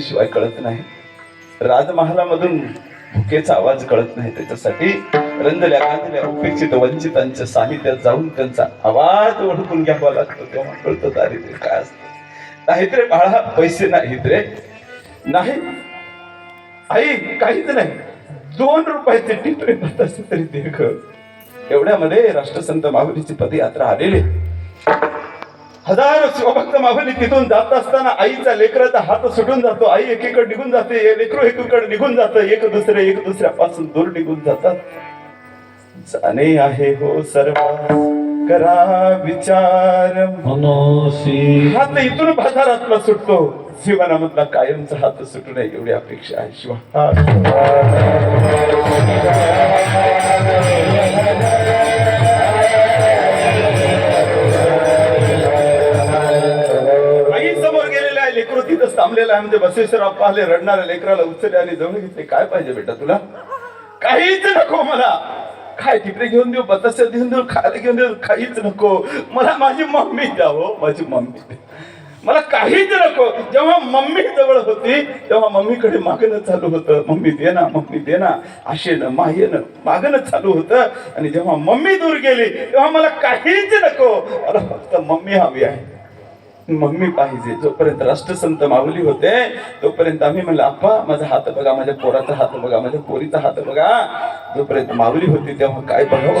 शिवाय कळत नाही. राजमहालामधून भुकेचा आवाज कळत नाही. त्याच्यासाठी रंजल्या गांजल्या उपेक्षित वंचितांच्या सानिध्यात जाऊन त्यांचा आवाज ओळखून घ्यावा लागतो. तेव्हा कळतं दारिद्र्य काय असतं. नाहीत रे बाळा पैसे नाहीत रे. नाही. आई काहीच नाही. दोन रुपयाचे टिपरे भात असते तरी दीर्घ. एवढ्यामध्ये राष्ट्रसंत माहुलीची पदयात्रा आलेली हजारो शिवभक्त माहुली तिथून जात असताना आईचा लेकराचा हात सुटून जातो. आई एकीकडे निघून जाते लेकरू एकीकडे निघून जातं एक दुसरे एक दुसऱ्यापासून दूर निघून जातात. जाणे आहे हो सर्व करा विचार. मनोसी. हात इथून बाजारातला सुटतो. जीवनामधला कायमचा हात सुटू नये एवढी अपेक्षा आहे. शिवा. लेकर तिथंच थांबलेलं आहे. म्हणजे बसेश्वरराव पाहिले रडणाऱ्या लेकराला उचलले आणि जवळ घेतले. काय पाहिजे बेटा तुला? काहीच नको मला. काय तिकडे घेऊन देऊ बताशा घेऊन देऊ खायला घेऊन देऊ काहीच नको. मला माझी मम्मी द्या हो माझी मम्मी. मला काहीच नको. जेव्हा मम्मी जवळ होती तेव्हा मम्मीकडे मागणं चालू होतं. मम्मी दे ना मम्मी दे ना. आशेनं मायेनं मागणं चालू होतं. आणि जेव्हा मम्मी दूर गेली तेव्हा मला काहीच नको. मला फक्त मम्मी हवी आहे. मम्मी पाहिजे. जोपर्यंत राष्ट्रसंत माऊली होते तोपर्यंत आम्ही म्हणलं आप्पा माझा हात बघा माझ्या पोराचा हात बघा माझ्या पोरीचा हात बघा. जोपर्यंत माऊली होती तेव्हा काय बघावं?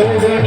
गेली माऊली आम्हाने कराला सोडून